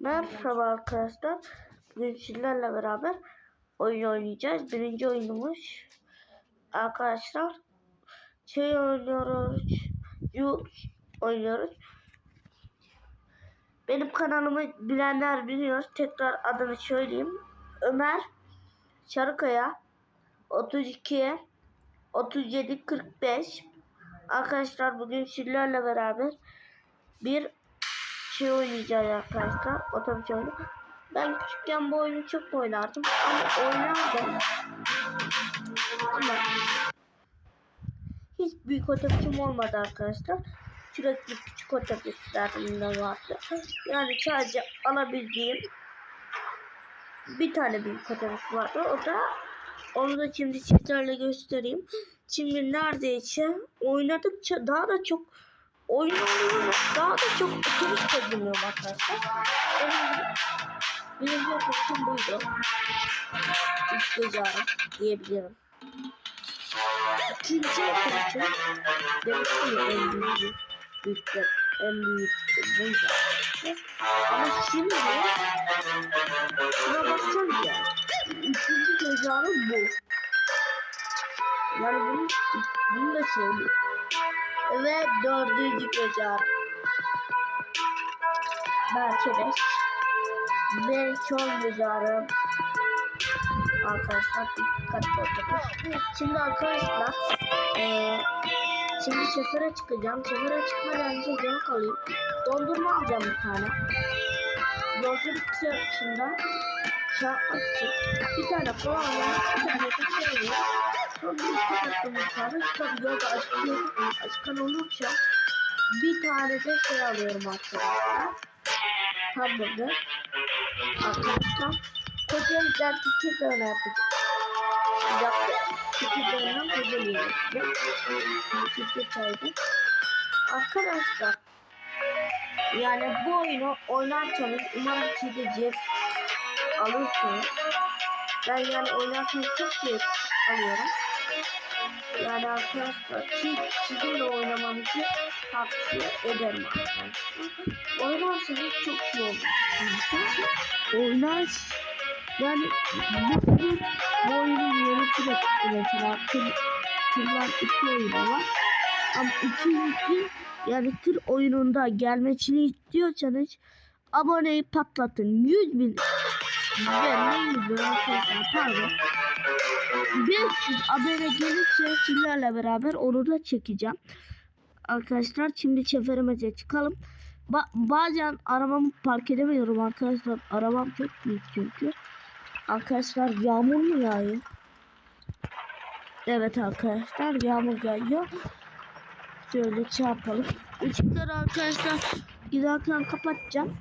Merhaba arkadaşlar. Bugün sizlerle beraber oyun oynayacağız. Birinci oyunumuz arkadaşlar şey oynuyoruz. Yu oynuyoruz. Benim kanalımı bilenler biliyor. Tekrar adını söyleyeyim. Ömer Çarıkaya 32 37 45 Arkadaşlar bugün sizlerle beraber bir şey oynayacağız arkadaşlar. Otobüs oyunu. Ben küçükken bu oyunu çok oynardım. Ama oynardım. Ama hiç büyük otobüsüm olmadı arkadaşlar. Sürekli küçük otobüslerim de vardı. Yani sadece alabildiğim bir tane büyük otobüs vardı. O da onu da şimdi sizlerle göstereyim. Şimdi neredeyse oynadıkça daha da çok oyun oynuyorum. Daha da çok otobüs kazanıyorum arkadaşlar. Benim birinci otobüsüm buydu. Tecavüz diyebilirim. İkinci otobüsüm demiştim ya en büyük büyük en büyük buydu. Ama şimdi şuna baksanız ya. Üçüncü tecavüz bu. Yani bunu, bunu da söyleyeyim. Ve dördüncü gece Mercedes ve son arkadaşlar dikkatli otobüs. Şimdi arkadaşlar eee şimdi sefere çıkacağım. Sefere çıkmadan önce yemek alayım. Dondurma alacağım bir tane. Yolculuk sırasında şey yapmak için bir tane kola alayım, bir tane de şey alayım. Tane tabii yolda açık, açıkan olursa bir tane de şey alıyorum arkadaşlar. Hamburger. Arkadaşlar. Kocaeli'den tiki döner yapacağım. Yaptım. Tiki döner Kocaeli'ye yapacağım. Tiki çaydı. Arkadaşlar. Yani bu oyunu oynarsanız umarım siz de cep alırsınız. Ben yani oynarken çok keyif alıyorum. Yani arkadaşlar siz, sizin de oynamanızı tavsiye ederim arkadaşlar. Oynarsanız çok iyi olur. Oynar yani bu, bu, bu oyunun yönetimi mesela. Tır, tırlar iki oyunu var. Ama ikinci yani tır oyununda gelmesini istiyorsanız aboneyi patlatın. 100 bin ben ne yüzü arkadaşlar pardon. 500 abone gelirse sizlerle beraber onu da çekeceğim. Arkadaşlar şimdi çeferimize çıkalım. Ba bazen arabamı park edemiyorum arkadaşlar. Arabam çok büyük çünkü. Arkadaşlar yağmur mu yağıyor? Evet arkadaşlar yağmur yağıyor. Şöyle çarpalım. Işıkları arkadaşlar giderken kapatacağım.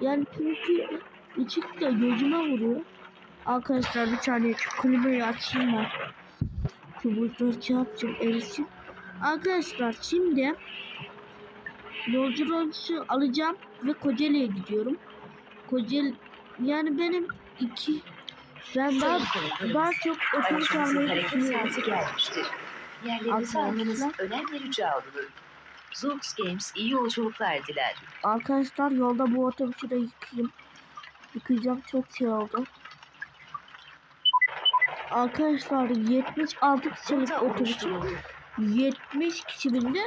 Yani çünkü ışık da gözüme vuruyor. Arkadaşlar bir şu klimayı açayım ben. Şu buzları çarpacağım erisin. Arkadaşlar şimdi yolculuğu alacağım ve Kocaeli'ye gidiyorum. Kocaeli yani benim iki ben daha, daha çok otobüs almayı düşünüyorum. Yerlerinizi almanız önemli rica olunur. Zoox Games iyi yolculuklar diler. Arkadaşlar yolda bu otobüsü de yıkayayım. Yıkayacağım çok şey oldu. Arkadaşlar 76 kişilik Rota otobüs oluşturuldu. 70 kişi bindi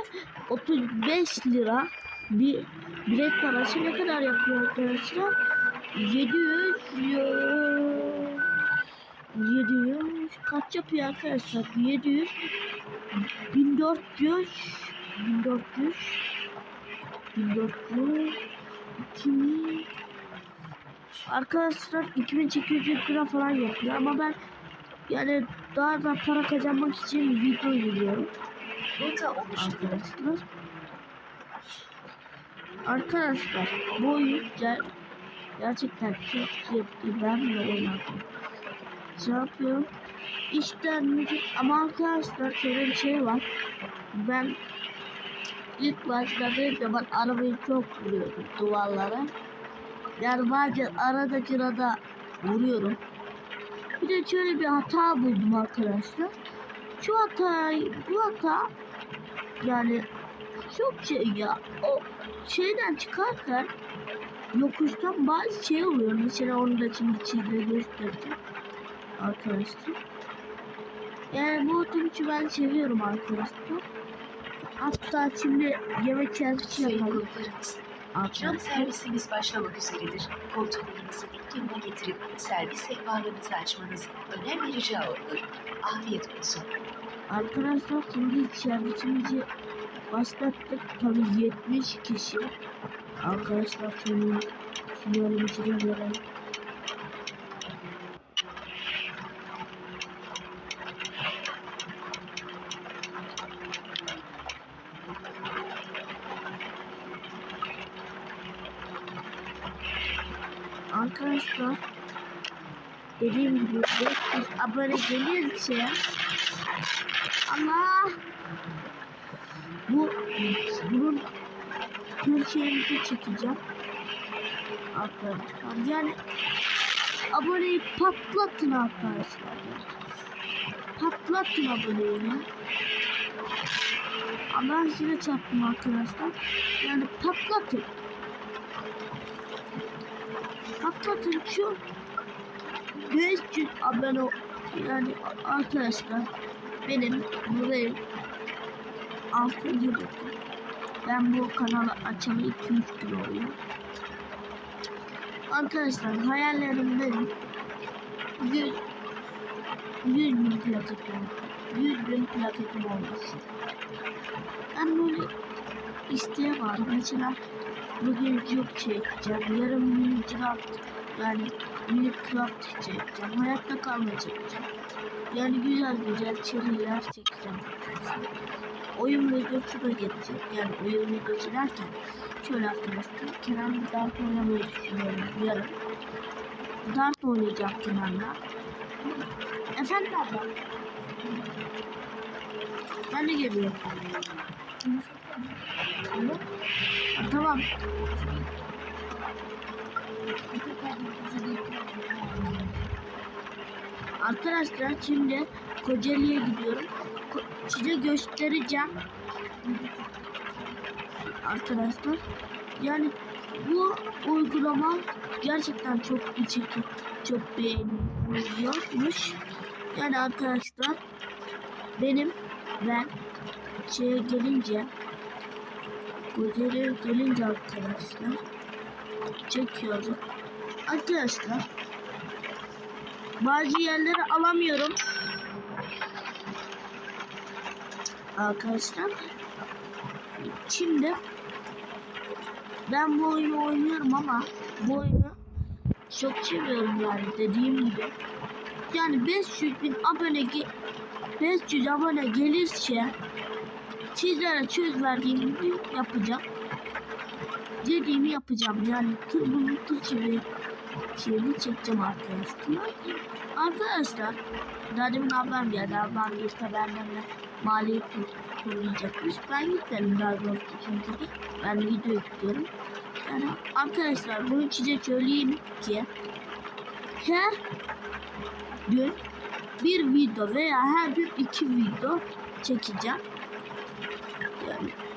35 lira. Bir bilet parası ne kadar yapıyor arkadaşlar? 700 yo- 700 kaç yapıyor arkadaşlar? 700 1400 1400 1400 2000 arkadaşlar 2800 lira falan yapıyor ama ben yani daha da para kazanmak için video izliyorum arkadaşlar. Arkadaşlar bu oyun ger- gerçekten çok zevkli. Ben bile oynadım. Şey yapıyorum. İşte müzik ama arkadaşlar şöyle bir şey var. Ben ilk başladığım zaman arabayı çok vuruyordum duvarlara. Yani bazen arada sırada vuruyorum. Bir de şöyle bir hata buldum arkadaşlar. Şu hatayı, bu hata yani çok şey ya. O şeyden çıkarken yokuştan bazı şey oluyor. Mesela onu da şimdi çizgiyle göstereceğim. Arkadaşlar. Yani bu otobüsü ben seviyorum arkadaşlar. Hatta şimdi yemek servisi yapalım. Arkadaşlar. servisimiz başlamak üzeredir. Koltuklarınızı dik duruma getirip servis sehpalarınızı açmanız önemli rica olunur. Afiyet olsun. Arkadaşlar şimdi servisimizi başlattık. Tabii 70 kişi. Arkadaşlar sinyalimizi de verelim. Arkadaşlar dediğim gibi 500 abone gelirse Allah bu bunun Türkiye'ni çekeceğim. Arkadaşlar yani aboneyi patlatın arkadaşlar patlatın aboneyi. Allah size çarptım arkadaşlar. Yani patlatın patlatın şu 500 abone yani arkadaşlar benim burayı 6 yıl oldu. Ben bu kanalı açalı 2-3 gün oluyor. Arkadaşlar hayallerim benim 100 100 bin plaketim 100 bin plaketim olması. Ben böyle isteğe bağlı. Mesela bugün yok çekeceğim. Yarın mini yani mini çekeceğim. Hayatta kalma çekeceğim. Yani güzel güzel seriler çekeceğim. Oyun videosu da gelecek. Yani oyun videosu derken şöyle arkadaşlar Kenan'la dart oynamayı düşünüyorum yarın. Dart oynayacağım Kenan'la. Efendim abla. Ben de geliyorum. Tamam. Arkadaşlar şimdi Kocaeli'ye gidiyorum. Ko- size göstereceğim. Arkadaşlar yani bu uygulama gerçekten çok çekim çok beğeniliyormuş. Yani arkadaşlar benim ben şeye gelince Kocaeli'ye gelince arkadaşlar çekiyorum. Arkadaşlar bazı yerleri alamıyorum. Arkadaşlar şimdi ben bu oyunu oynuyorum ama bu oyunu çok seviyorum yani dediğim gibi. Yani 500 bin abone ge- 500 abone gelirse sizlere söz verdiğim gibi yapacağım. Dediğimi yapacağım yani tüm bunu Türkçe bir şeyini çekeceğim arkadaşlar. Arkadaşlar daha demin ablam geldi. Ablam işte benimle maliye kur- kurulacakmış. Ben gitmedim daha doğrusu çünkü ben video yüklüyorum. Yani arkadaşlar bunu size söyleyeyim ki her gün bir video veya her gün iki video çekeceğim.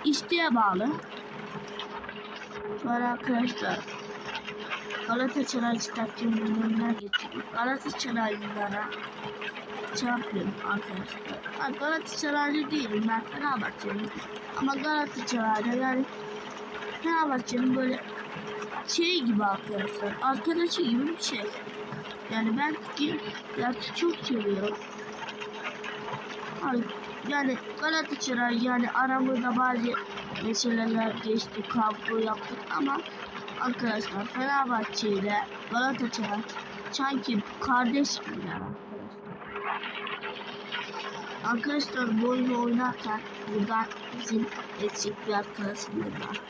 Yani isteğe bağlı. Sonra arkadaşlar Galatasaray stadyumunun önünden geçiyorum. Galatasaraylılara yapıyorum arkadaşlar. Galatasaraylı değilim ben Fenerbahçeliyim. Ama Galatasaray'da yani Fenerbahçe'nin böyle şey gibi arkadaşlar. Arkadaşı gibi bir şey. Yani ben gerçi çok seviyorum. Hani yani Galatasaray yani aramızda bazı meseleler geçti, kavga yaptık ama arkadaşlar Fenerbahçe ile Galatasaray sanki kardeş gibiler arkadaşlar. Arkadaşlar bu oyunu oynarken buradan bizim eksik bir arkadaşımız var.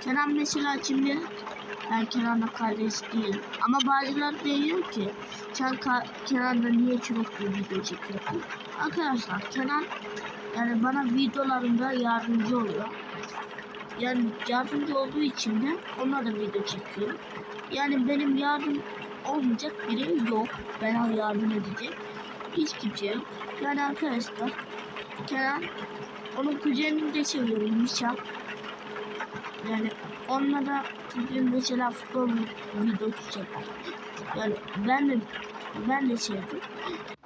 Kenan mesela şimdi ben Kenan'la kardeş değilim. Ama bazıları diyor ki sen Kenan'la niye sürekli video çekiyorsun? Arkadaşlar Kenan yani bana videolarımda yardımcı oluyor. Yani yardımcı olduğu için de ona da video çekiyorum. Yani benim yardım olmayacak biri yok. Bana yardım edecek. Hiç kimse yok. Yani arkadaşlar Kenan onun kuzenini de seviyorum Nişan. Yani onunla da mesela futbol videosu çeker. Yani ben de ben de sevdim.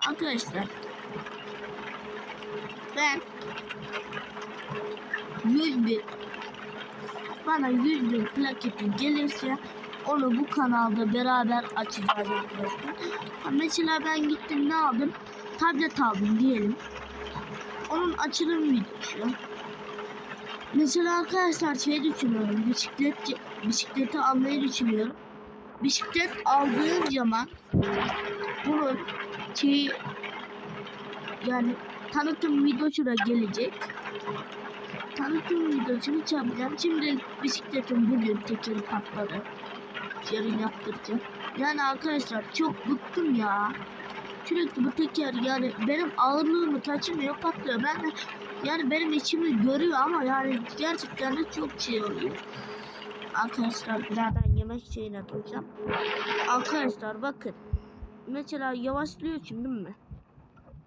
Arkadaşlar ben 100 bin bana 100 bin plaketi gelirse onu bu kanalda beraber açacağız arkadaşlar. Mesela ben gittim ne aldım? Tablet aldım diyelim. Onun açılım videosu. Mesela arkadaşlar şey düşünüyorum. Bisiklet bisikleti almayı düşünüyorum. Bisiklet aldığım zaman bunun şey yani tanıtım videosu da gelecek. Tanıtım videosunu çekeceğim. Şimdi bisikletim bugün tekeri patladı. Yarın yaptıracağım. Yani arkadaşlar çok bıktım ya. Sürekli bu teker yani benim ağırlığımı taşımıyor patlıyor. Ben de yani benim içimi görüyor ama yani gerçekten de çok şey oluyor. Arkadaşlar birazdan yemek şeyine atacağım. Arkadaşlar bakın. Mesela yavaşlıyor şimdi değil mi?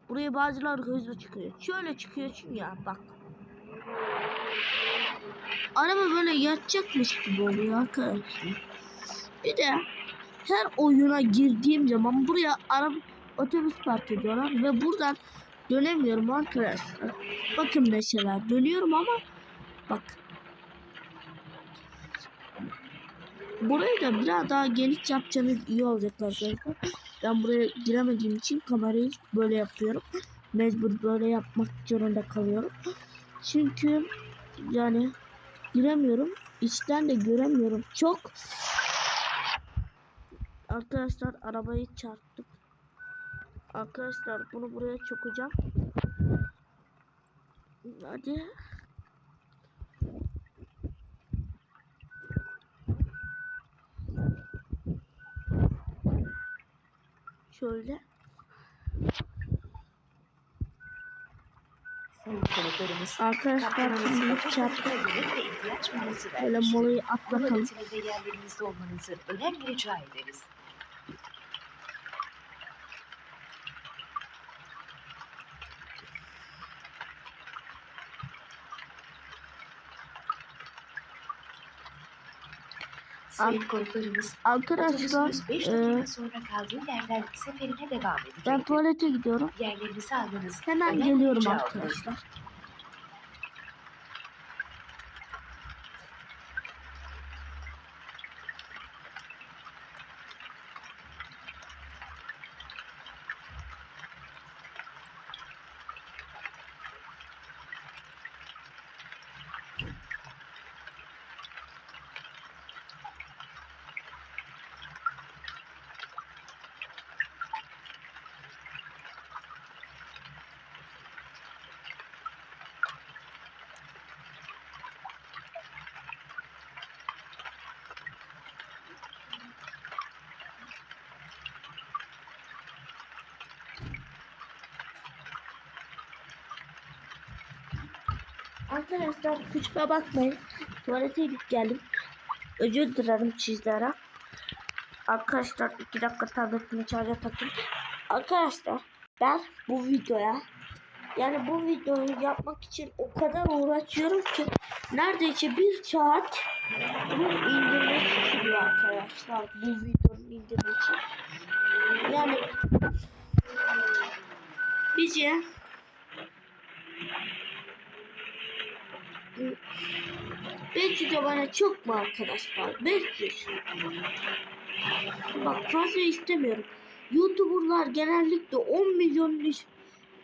Buraya bazılar hızlı çıkıyor. Şöyle çıkıyor çünkü ya bak. Araba böyle yatacakmış gibi oluyor arkadaşlar. Bir de her oyuna girdiğim zaman buraya araba otobüs park ediyorlar ve buradan dönemiyorum arkadaşlar. Bakın mesela dönüyorum ama bak. Burayı da biraz daha geniş yapacağınız iyi olacak arkadaşlar. Ben buraya giremediğim için kamerayı böyle yapıyorum. Mecbur böyle yapmak zorunda kalıyorum. Çünkü yani giremiyorum. İçten de göremiyorum. Çok Arkadaşlar arabayı çarptım. Arkadaşlar bunu buraya çokacağım. Hadi. Şöyle. Arkadaşlar şimdi bakım çarptı. konusuna göre ve ihtiyaç molası Böyle molayı atlatalım. önemli rica ederiz. Sayın konuklarımız, Arkadaşlar otobüsümüz 5 e, dakika sonra kaldığı yerden seferine devam edecek. ben tuvalete gidiyorum. Yerlerinizi almanız Hemen önemli geliyorum arkadaşlar. Arkadaşlar kusura bakmayın. Tuvalete gidip geldim. Özür dilerim sizlere. Arkadaşlar iki dakika tabletimi şarja takayım. Arkadaşlar ben bu videoya yani bu videoyu yapmak için o kadar uğraşıyorum ki neredeyse bir saat bunun indirmek sürüyor arkadaşlar bu videonun indirmesi. Yani bize 500 abone çok mu arkadaşlar? 500. Bak fazla istemiyorum. YouTuber'lar genellikle 10 milyon üst-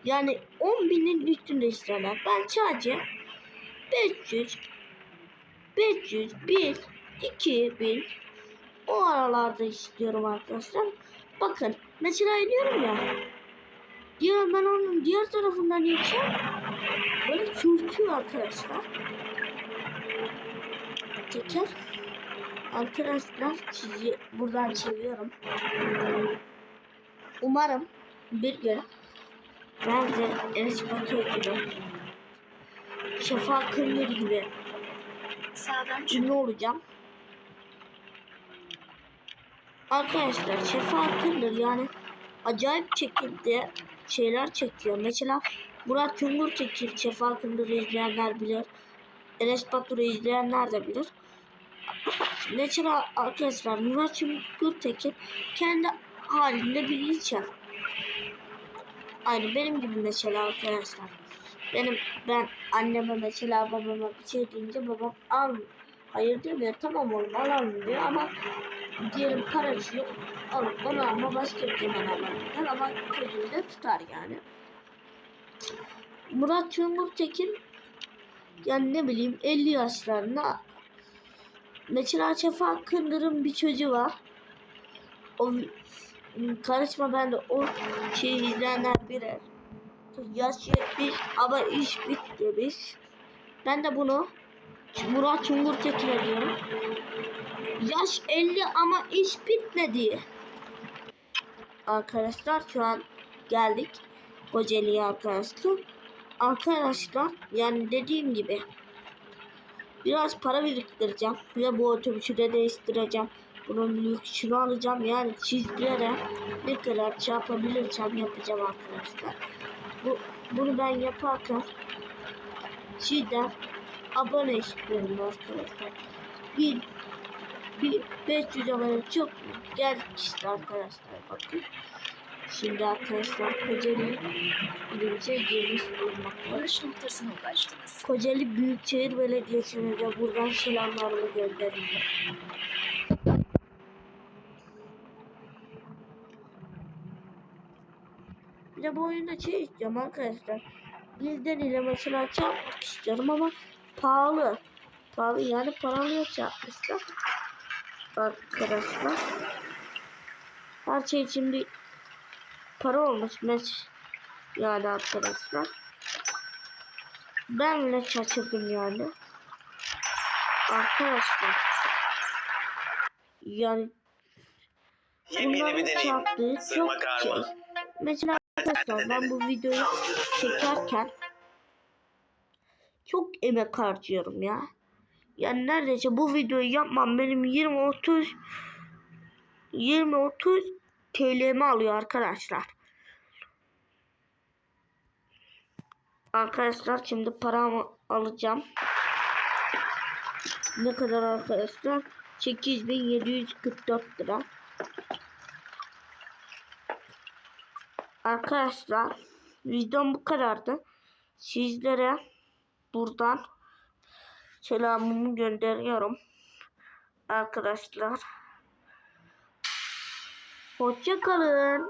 yani 10 binin üstünde isterler. Ben sadece 500 500 1 2000 o aralarda istiyorum arkadaşlar. Bakın mesela diyorum ya diğer ben onun diğer tarafından yiyeceğim. Böyle sürtüyor arkadaşlar teker. Arkadaşlar sizi buradan çeviriyorum. Umarım bir gün ben de Enes Batur gibi Şafak Kırmır gibi Sağdan ünlü olacağım. Arkadaşlar Şafak Kırmır yani acayip şekilde şeyler çekiyor. Mesela Murat Cumhur çekir. Şafak Kırmır'ı izleyenler bilir. Enes Batur'u izleyenler de bilir. Mesela arkadaşlar Murat Gürtekin kendi halinde bir ilçe. Aynı benim gibi mesela arkadaşlar. Benim ben anneme mesela babama bir şey deyince babam al hayır demiyor tamam oğlum alalım diyor ama diyelim parası yok alıp bana alma başka bir zaman alalım ama da tutar yani. Murat Cumhurtekin yani ne bileyim 50 yaşlarında mesela Şafak Kındır'ın bir çocuğu var. O karışma ben de o şeyi izleyenler bilir. Yaş 70 ama iş bitmemiş. Ben de bunu Murat Çungurtekin'e diyorum. Yaş 50 ama iş bitmedi. Arkadaşlar şu an geldik. Kocaeli'ye arkadaşlar. Arkadaşlar yani dediğim gibi biraz para biriktireceğim. Ve bu otobüsü de değiştireceğim. Bunun lüksünü alacağım. Yani sizlere ne kadar şey yapabilirsem yapacağım arkadaşlar. Bu, bunu ben yaparken sizden abone istiyorum arkadaşlar. Bir, bir 500 abone çok? Geldik işte arkadaşlar bakın. Şimdi arkadaşlar Kocaeli ilimize girmiş bulunmaktadır. Varış noktasına ulaştınız. Kocaeli Büyükşehir Belediyesi'ne de buradan selamlarımı gönderiyorum. Bir de bu oyunda şey istiyorum arkadaşlar. Bilden ile mesela çarpmak istiyorum ama pahalı. Pahalı yani paralıya çarpmışlar. Arkadaşlar. Her şey bir para olmuş mes yani arkadaşlar. Ben bile şaşırdım yani. Arkadaşlar. Yani bunların çarptığı çok şey. Mesela arkadaşlar ben bu videoyu çekerken çok emek harcıyorum ya. Yani neredeyse bu videoyu yapmam benim 20-30 20-30 TL'mi alıyor arkadaşlar. Arkadaşlar şimdi paramı alacağım. Ne kadar arkadaşlar? 8744 lira. Arkadaşlar videom bu kadardı. Sizlere buradan selamımı gönderiyorum. Arkadaşlar. Hoşça kalın.